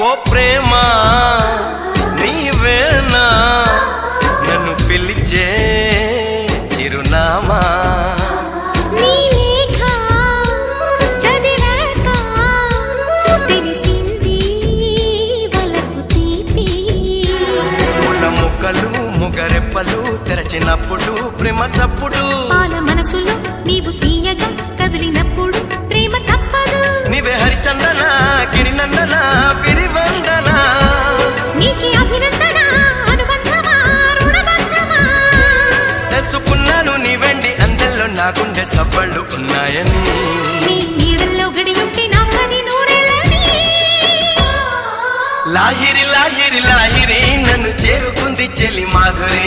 ఓ ప్రేమ నీవేనా? నన్ను పిలిచే చిరునామా? ముక్కలు ముగరెప్పలు తెరచినప్పుడు ప్రేమ చప్పుడు. పాల మనసులో నీవు తీయగా కదిలినప్పుడు ప్రేమ తప్పదు. నీవే హరిచందన గిరినందన తెలుసుకున్నాను నీ వెండి అందెల్లో నా గుండె సవ్వళ్ళు ఉన్నాయని లాహిరి లాహిరి లాహిరి నన్ను చేరుకుంది చెలి మాధురి.